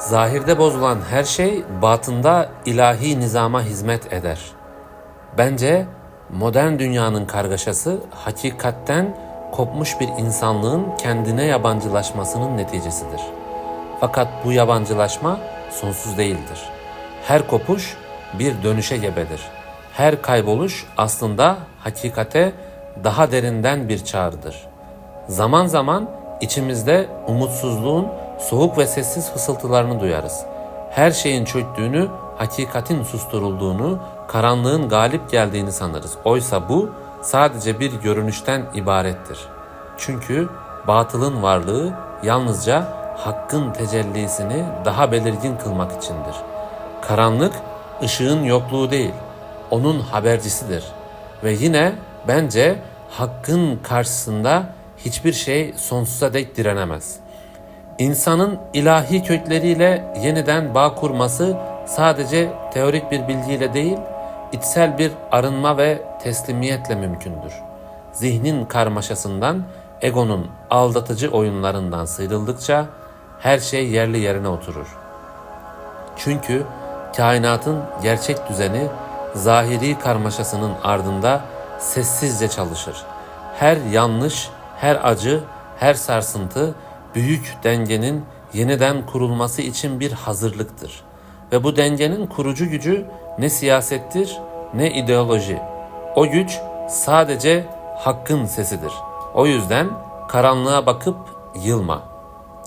Zahirde bozulan her şey batında ilahi nizama hizmet eder. Bence modern dünyanın kargaşası hakikatten kopmuş bir insanlığın kendine yabancılaşmasının neticesidir. Fakat bu yabancılaşma sonsuz değildir. Her kopuş bir dönüşe gebedir. Her kayboluş aslında hakikate daha derinden bir çağrıdır. Zaman zaman içimizde umutsuzluğun soğuk ve sessiz fısıltılarını duyarız. Her şeyin çöktüğünü, hakikatin susturulduğunu, karanlığın galip geldiğini sanırız. Oysa bu sadece bir görünüşten ibarettir. Çünkü batılın varlığı yalnızca hakkın tecellisini daha belirgin kılmak içindir. Karanlık ışığın yokluğu değil, onun habercisidir. Ve yine bence hakkın karşısında hiçbir şey sonsuza dek direnemez. İnsanın ilahi kökleriyle yeniden bağ kurması sadece teorik bir bilgiyle değil, içsel bir arınma ve teslimiyetle mümkündür. Zihnin karmaşasından, egonun aldatıcı oyunlarından sıyrıldıkça her şey yerli yerine oturur. Çünkü kainatın gerçek düzeni zahiri karmaşasının ardında sessizce çalışır. Her yanlış, her acı, her sarsıntı büyük dengenin yeniden kurulması için bir hazırlıktır. Ve bu dengenin kurucu gücü ne siyasettir ne ideoloji. O güç sadece hakkın sesidir. O yüzden karanlığa bakıp yılma.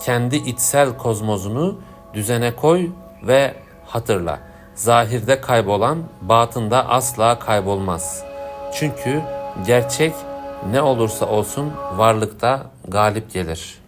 Kendi içsel kozmozunu düzene koy ve hatırla. Zahirde kaybolan batında asla kaybolmaz. Çünkü gerçek ne olursa olsun varlıkta galip gelir.''